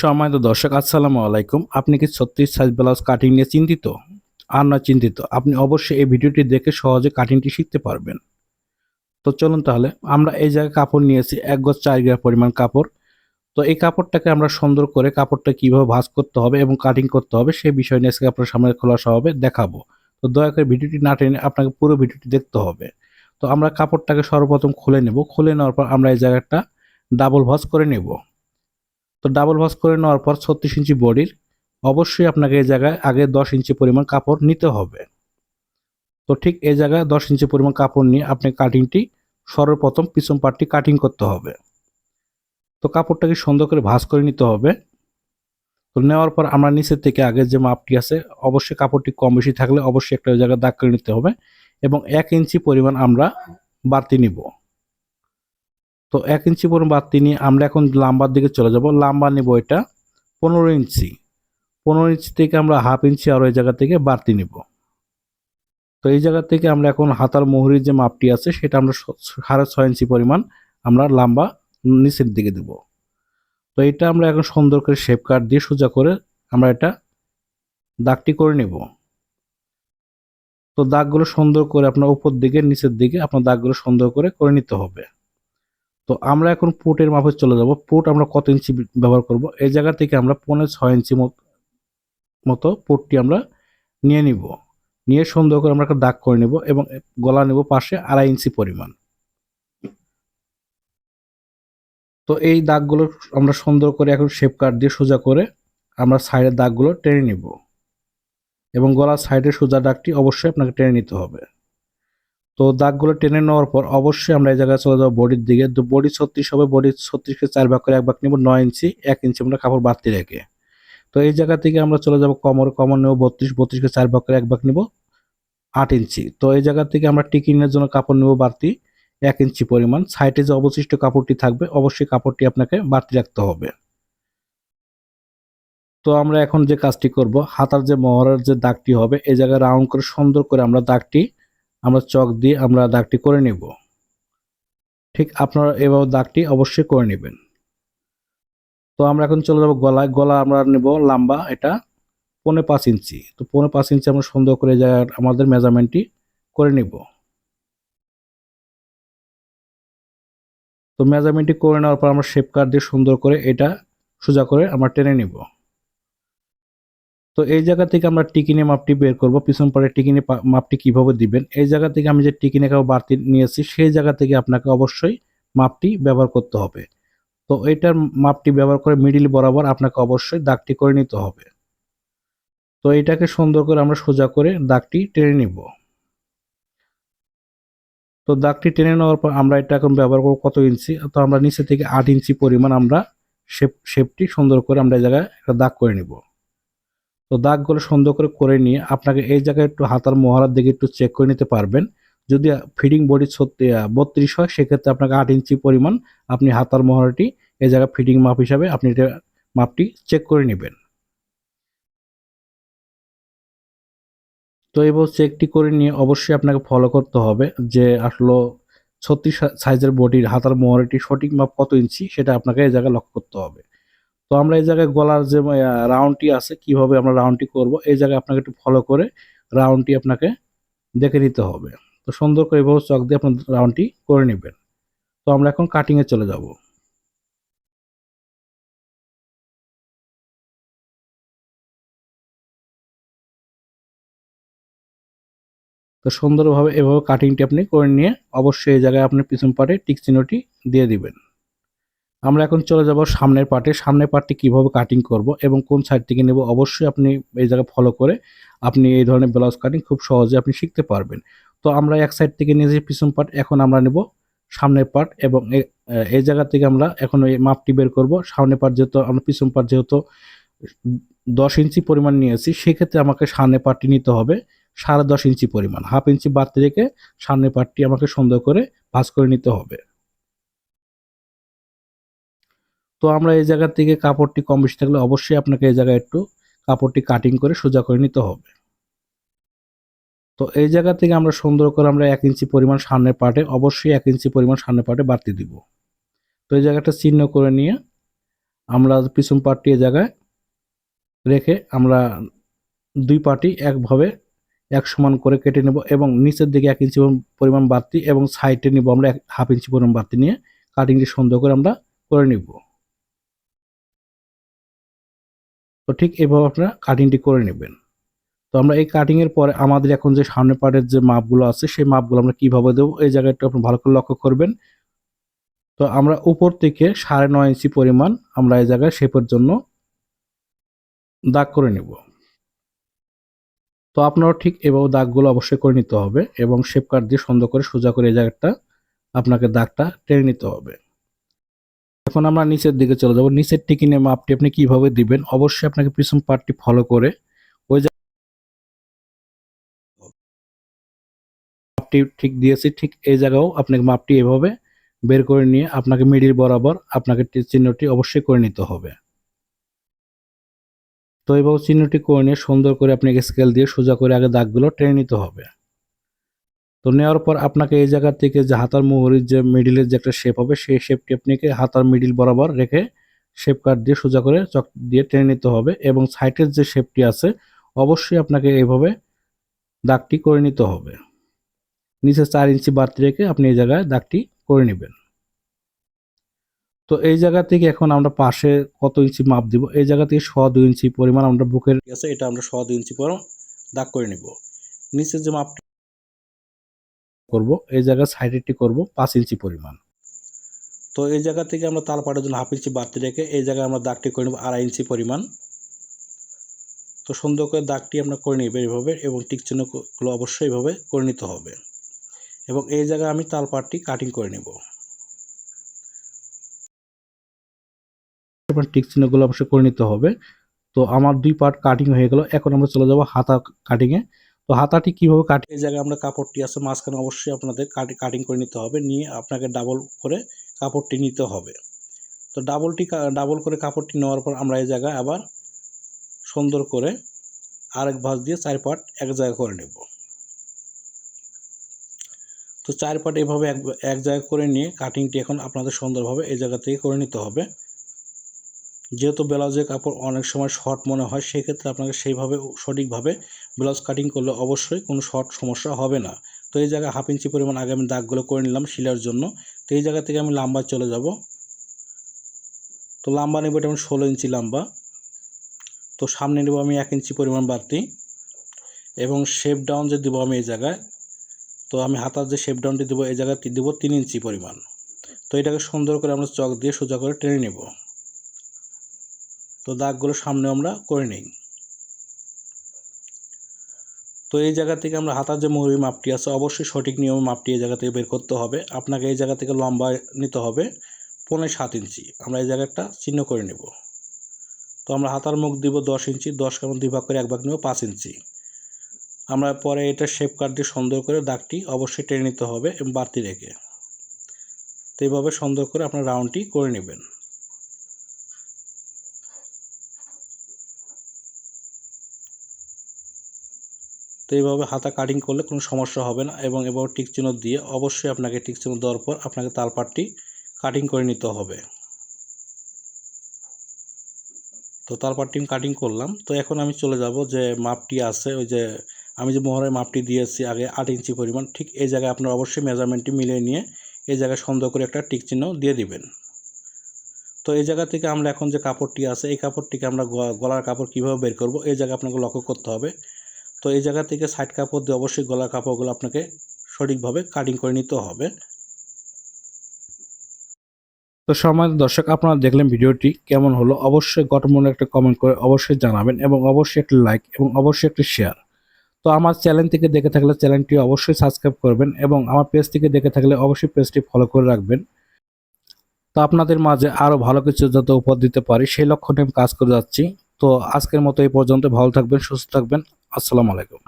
সম্মানিত দর্শক, আসসালামু আলাইকুম। আপনি কি ছত্রিশ সাইজ ব্লাউজ কাটিং নিয়ে চিন্তিত? আর না চিন্তিত। আপনি অবশ্যই এই ভিডিওটি দেখে সহজে কাটিংটি শিখতে পারবেন। তো চলুন তাহলে, আমরা এই জায়গায় কাপড় নিয়েছি, এক গজ চার গ্রাম পরিমাণ কাপড়। তো এই কাপড়টাকে আমরা সুন্দর করে কাপড়টা কীভাবে ভাঁজ করতে হবে এবং কাটিং করতে হবে সেই বিষয় নিয়ে আজকে আপনার সামনে খোলাসা হবে, দেখাবো। তো দয়া করে ভিডিওটি না টেনে আপনাকে পুরো ভিডিওটি দেখতে হবে। তো আমরা কাপড়টাকে সর্বপ্রথম খুলে নেব। খুলে নেওয়ার পর আমরা এই জায়গাটা ডাবল ভাঁজ করে নেব। তো ডাবল ভাঁজ করে নেওয়ার পর ছত্রিশ ইঞ্চি বডির অবশ্যই আপনাকে এই জায়গায় আগে দশ ইঞ্চি পরিমাণ কাপড় নিতে হবে। তো ঠিক এই জায়গায় দশ ইঞ্চি পরিমাণ কাপড় নিয়ে আপনি কাটিংটি সর্বপ্রথম পিছন পার্টটি কাটিং করতে হবে। তো কাপড়টাকে সুন্দর করে ভাঁজ করে নিতে হবে। তো নেওয়ার পর আমরা নিচের থেকে আগের যে মাপটি আছে, অবশ্যই কাপড়টি কম বেশি থাকলে অবশ্যই একটা জায়গায় দাগ করে নিতে হবে এবং এক ইঞ্চি পরিমাণ আমরা বাড়তি নিব। তো এক ইঞ্চি পরিমাণ বাড়তি নিয়ে আমরা এখন লাম্বার দিকে চলে যাব। লাম্বা নিব এটা পনেরো ইঞ্চি। পনেরো ইঞ্চি থেকে আমরা হাফ ইঞ্চি আর ওই জায়গা থেকে বাড়তি নিব। তো এই জায়গা থেকে আমরা এখন হাতার মোহরির যে মাপটি আছে সেটা আমরা সাড়ে ছয় ইঞ্চি পরিমাণ আমরা লাম্বা নিচের দিকে দেব। তো এটা আমরা এখন সুন্দর করে শেপ কাট দিয়ে সোজা করে আমরা এটা দাগটি করে নেব। তো দাগগুলো সুন্দর করে আপনার উপর দিকে, নিচের দিকে আপনার দাগগুলো সুন্দর করে করে নিতে হবে। তো আমরা এখন পুটের মাপে চলে যাব। পুট আমরা কত ইঞ্চি ব্যবহার করব? এই জায়গা থেকে আমরা পনেরো ছয় ইঞ্চি মতো পুটটি আমরা নিয়ে নিব। নিয়ে সুন্দর করে আমরা একটা দাগ করে নেব এবং গলা নেব পাশে আড়াই ইঞ্চি পরিমাণ। তো এই দাগগুলো আমরা সুন্দর করে এখন শেপ কাট দিয়ে সোজা করে আমরা সাইডের দাগগুলো টেনে নিব। এবং গলার সাইডের সোজা দাগটি অবশ্যই আপনাকে টেনে নিতে হবে। তো দাগগুলো টেনে নেওয়ার পর অবশ্যই আমরা এই জায়গায় চলে যাব বডির দিকে। তো বডি ছত্রিশ হবে, বডি ছত্রিশকে চার ভাগ করে এক ভাগ নিব, নয় ইঞ্চি, এক ইঞ্চি আমরা কাপড় বাড়তি রেখে। তো এই জায়গা থেকে আমরা চলে যাব কমর কমর নেব বত্রিশ, বত্রিশকে চার ভাগ করে এক ভাগ নিব, আট ইঞ্চি। তো এই জায়গা থেকে আমরা টিকিনের জন্য কাপড় নেব বাড়তি, এক ইঞ্চি পরিমাণ। সাইডে যে অবশিষ্ট কাপড়টি থাকবে, অবশ্যই কাপড়টি আপনাকে বাড়তি রাখতে হবে। তো আমরা এখন যে কাজটি করব, হাতার যে মহড়ার যে দাগটি হবে, এই জায়গায় রাউন্ড করে সুন্দর করে আমরা দাগটি আমরা চক দিয়ে আমরা দাগটি করে নেব। ঠিক আপনারা এভাবে দাগটি অবশ্যই করে নেবেন। তো আমরা এখন চলে যাব গলায়। গলা আমরা নেব লম্বা, এটা পৌনে পাঁচ ইঞ্চি। তো পৌনে পাঁচ ইঞ্চি আমরা সুন্দর করে জায়গায় আমাদের মেজারমেন্টটি করে নেব। তো মেজারমেন্টটি করে নেওয়ার পর আমরা শেপ কাট দিয়ে সুন্দর করে এটা সোজা করে আমরা টেনে নিব। তো এই জায়গা থেকে আমরা টিকিনে মাপটি বের করব। পিছন পরে টিকিনে মাপটি কীভাবে দিবেন? এই জায়গা থেকে আমি যে টিকিনে কাউ বাড়তি নিয়েছি, সেই জায়গা থেকে আপনাকে অবশ্যই মাপটি ব্যবহার করতে হবে। তো এইটার মাপটি ব্যবহার করে মিডিল বরাবর আপনাকে অবশ্যই দাগটি করে নিতে হবে। তো এটাকে সুন্দর করে আমরা সোজা করে দাগটি টেনে নিব। তো দাগটি টেনে নেওয়ার পর আমরা এটা এখন ব্যবহার করব কত ইঞ্চি? তো আমরা নিচে থেকে আট ইঞ্চি পরিমাণ আমরা শেপ শেপটি সুন্দর করে আমরা এই জায়গায় একটা দাগ করে নিব। তো দাগগুলো সুন্দর করে করে নিয়ে আপনাকে এই জায়গায় একটু হাতার মহারার দিকে একটু চেক করে নিতে পারবেন। যদি ফিডিং বডি বত্রিশ হয়, সেক্ষেত্রে আপনাকে আট ইঞ্চি পরিমাণ আপনি হাতার মহড়াটি এই জায়গায় ফিডিং মাপ হিসাবে আপনি এটা মাপটি চেক করে নেবেন। তো এবার চেকটি করে নিয়ে অবশ্যই আপনাকে ফলো করতে হবে যে আসলে ছত্রিশ সাইজের বডির হাতার মোহরটি সঠিক মাপ কত ইঞ্চি সেটা আপনাকে এই জায়গায় লক্ষ্য করতে হবে। তো আমরা এই জায়গায় গলার যে রাউন্ডটি আছে, কীভাবে আমরা রাউন্ডটি করব, এই জায়গায় আপনাকে একটু ফলো করে রাউন্ডটি আপনাকে দেখে নিতে হবে। তো সুন্দর করে এভাবে চক দিয়ে আপনার রাউন্ডটি করে নেবেন। তো আমরা এখন কাটিংয়ে চলে যাব। তো সুন্দরভাবে এভাবে কাটিংটি আপনি করে নিয়ে অবশ্যই এই জায়গায় আপনি পিছন পাটে টিক চিহ্নটি দিয়ে দিবেন। আমরা এখন চলে যাব সামনের পার্টে। সামনের পার্টটি কীভাবে কাটিং করব এবং কোন সাইড থেকে নেব, অবশ্যই আপনি এই জায়গায় ফলো করে আপনি এই ধরনের ব্লাউজ কাটিং খুব সহজে আপনি শিখতে পারবেন। তো আমরা এক সাইড থেকে নিয়েছি পিছন পার্ট এখন আমরা নেব সামনের পার্ট এবং এই জায়গা থেকে আমরা এখন ওই মাপটি বের করব। সামনের পার্ট যেহেতু, আমরা পিছন পার্ট যেহেতু দশ ইঞ্চি পরিমাণ নিয়েছি, সেক্ষেত্রে আমাকে সামনের পার্টটি নিতে হবে সাড়ে দশ ইঞ্চি পরিমাণ, হাফ ইঞ্চি বাড়তি রেখে সামনের পার্টটি আমাকে সুন্দর করে ভাঁজ করে নিতে হবে। তো আমরা এই জায়গা থেকে কাপড়টি কম বেশি থাকলে অবশ্যই আপনাকে এই জায়গায় একটু কাপড়টি কাটিং করে সোজা করে নিতে হবে। তো এই জায়গা থেকে আমরা সুন্দর করে আমরা এক ইঞ্চি পরিমাণ সামনের পার্টে অবশ্যই এক ইঞ্চি পরিমাণ সামনের পার্টে বাড়তি দিব। তো এই জায়গাটা চিহ্ন করে নিয়ে আমরা পিছন পার্টটি এ জায়গায় রেখে আমরা দুই পার্টি একভাবে এক সমান করে কেটে নেব এবং নিচের দিকে এক ইঞ্চি পরিমাণ বাড়তি এবং সাইডে নিব আমরা এক হাফ ইঞ্চি পরিমাণ বাড়তি নিয়ে কাটিংটি সুন্দর করে আমরা করে নিব। তো ঠিক এভাবে আপনারা কাটিংটি করে নেবেন। তো আমরা এই কাটিংয়ের পরে আমাদের এখন যে সামনে পার্টের যে মাপগুলো আছে, সেই মাপগুলো আমরা কীভাবে দেবো, এই জায়গাটা আপনি ভালো করে লক্ষ্য করবেন। তো আমরা উপর থেকে সাড়ে নয় ইঞ্চি পরিমাণ আমরা এই জায়গায় শেপের জন্য দাগ করে নেব। তো আপনারও ঠিক এভাবে দাগগুলো অবশ্যই করে নিতে হবে এবং শেপ কাট দিয়ে সুন্দর করে সোজা করে এই জায়গাটা আপনাকে দাগটা টেনে নিতে হবে। এখন আমরা নিচের দিকে চলে যাব। নিচের টিকিনের মাপটি আপনি কীভাবে দিবেন? অবশ্যই আপনাকে পিছন পার্টটি ফলো করে ওই মাপটি ঠিক দিয়েছি, ঠিক এই জায়গাও আপনাকে মাপটি এভাবে বের করে নিয়ে আপনাকে মিডিল বরাবর আপনাকে চিহ্নটি অবশ্যই করে নিতে হবে। তো এইভাবে চিহ্নটি করে নিয়ে সুন্দর করে আপনাকে স্কেল দিয়ে সোজা করে আগে দাগগুলো টেনে নিতে হবে। তো নেওয়ার পর আপনাকে এই জায়গা থেকে যে হাতার মুহুরির যে মিডিলের যে একটা শেপ হবে, সেই শেপটি আপনাকে হাতার মিডিল বরাবর রেখে শেপ কাট দিয়ে সোজা করে চক দিয়ে টেনে নিতে হবে এবং সাইডের যে শেপটি আছে, অবশ্যই আপনাকে এইভাবে দাগটি করে নিতে হবে। নিচে চার ইঞ্চি বাড়তি রেখে আপনি এই জায়গায় দাগটি করে নেবেন। তো এই জায়গা থেকে এখন আমরা পাশে কত ইঞ্চি মাপ দিব? এই জায়গা থেকে শ দুই ইঞ্চি পরিমাণ আমরা বুকের আছে, এটা আমরা শ দুই ইঞ্চি পর দাগ করে নিব। নিচের যে মাপটি করব, এই জায়গায় সাইডেরটি করব, পাঁচ ইঞ্চি পরিমাণ। তো এই জায়গা থেকে আমরা তাল পাটের জন্য হাফ ইঞ্চি বাড়তি রেখে এই জায়গায় আমরা দাগটি করে নেব আড়াই ইঞ্চি পরিমাণ। তো সুন্দর করে দাগটি আমরা করে নিব এইভাবে এবং টিক চিহ্নগুলো অবশ্যই এইভাবে করে নিতে হবে। এবং এই জায়গায় আমি তাল পাটটি কাটিং করে নেব। টিক চিহ্নগুলো অবশ্যই করে নিতে হবে। তো আমার দুই পার্ট কাটিং হয়ে গেল, এখন আমরা চলে যাব হাতা কাটিংয়ে তো হাতাটি কীভাবে কাটি এই জায়গায় আমরা কাপড়টি আছে মাঝখানে অবশ্যই আপনাদের কাটি কাটিং করে নিতে হবে। নিয়ে আপনাকে ডাবল করে কাপড়টি নিতে হবে। তো ডাবলটি ডাবল করে কাপড়টি নেওয়ার পর আমরা এই জায়গায় আবার সুন্দর করে আরেক ভাঁজ দিয়ে চার পাট এক জায়গায় করে নেব। তো চার পাট এভাবে এক এক জায়গায় করে নিয়ে কাটিংটি এখন আপনাদের সুন্দরভাবে এই জায়গা থেকে করে নিতে হবে। যেহেতু ব্লাউজের কাপড় অনেক সময় শর্ট মনে হয়, সেক্ষেত্রে আপনাকে সেইভাবে সঠিকভাবে ব্লাউজ কাটিং করলে অবশ্যই কোনো শর্ট সমস্যা হবে না। তো এই জায়গায় হাফ ইঞ্চি পরিমাণ আগে আমি দাগগুলো করে নিলাম শিলার জন্য। তো এই জায়গা থেকে আমি লাম্বা চলে যাব। তো লাম্বা নেব এটা আমি ষোলো ইঞ্চি লাম্বা। তো সামনে নেব আমি এক ইঞ্চি পরিমাণ বাড়তি। এবং শেপ ডাউন যে দেবো আমি এই জায়গায়, তো আমি হাতার যে শেপ ডাউনটি দেবো এই জায়গায় দেবো তিন ইঞ্চি পরিমাণ। তো এটাকে সুন্দর করে আমরা চক দিয়ে সোজা করে টেনে নেব। তো দাগগুলো সামনে আমরা করে নিই। তো এই জায়গা থেকে আমরা হাতার যে মুহুরি মাপটি আছে, অবশ্যই সঠিক নিয়মে মাপটি এই জায়গা থেকে বের করতে হবে। আপনাকে এই জায়গা থেকে লম্বা নিতে হবে পনেরো সাত ইঞ্চি। আমরা এই জায়গাটা চিহ্ন করে নেব। তো আমরা হাতার মুখ দিব দশ ইঞ্চি, দশ কেমন দুই ভাগ করে এক ভাগ নেব পাঁচ ইঞ্চি। আমরা পরে এটা শেপ কাট দিয়ে সুন্দর করে দাগটি অবশ্যই টেনে নিতে হবে বাড়তি রেখে। তো এইভাবে সুন্দর করে আপনার রাউন্ডটি করে নেবেন। তো এইভাবে হাতা কাটিং করলে কোনো সমস্যা হবে না এবং এবার টিক চিহ্ন দিয়ে অবশ্যই আপনাকে টিক চিহ্ন দেওয়ার পর আপনাকে তালপাটটি কাটিং করে নিতে হবে। তো তালপাটটি কাটিং করলাম। তো এখন আমি চলে যাব যে মাপটি আছে, ওই যে আমি যে মোহরের মাপটি দিয়েছি আগে আট ইঞ্চি পরিমাণ, ঠিক এই জায়গায় আপনার অবশ্যই মেজারমেন্টটি মিলিয়ে নিয়ে এই জায়গায় সুন্দর করে একটা টিক চিহ্ন দিয়ে দিবেন। তো এই জায়গা থেকে আমরা এখন যে কাপড়টি আছে, এই কাপড়টিকে আমরা গলার কাপড় কীভাবে বের করব, এই জায়গায় আপনাকে লক্ষ্য করতে হবে। তো এই জায়গা থেকে সাইড কাপড় দিয়ে অবশ্যই গলার কাপড়গুলো আপনাকে সঠিকভাবে কাটিং করে নিতে হবে। তো সময় দর্শক, আপনারা দেখলেন ভিডিওটি কেমন হলো? অবশ্যই গঠন একটা কমেন্ট করে অবশ্যই জানাবেন এবং অবশ্যই একটা লাইক এবং অবশ্যই একটা শেয়ার তো আমার চ্যানেল থেকে দেখে থাকলে চ্যানেলটি অবশ্যই সাবস্ক্রাইব করবেন এবং আমার পেজ থেকে দেখে থাকলে অবশ্যই পেজটি ফলো করে রাখবেন। তো আপনাদের মাঝে আরও ভালো কিছু যাতে উপহার দিতে পারি, সেই লক্ষ্য নিয়ে কাজ করে যাচ্ছি। তো আজকের মতো এই পর্যন্ত, ভালো থাকবেন, সুস্থ থাকবেন। আসসালামু আলাইকুম।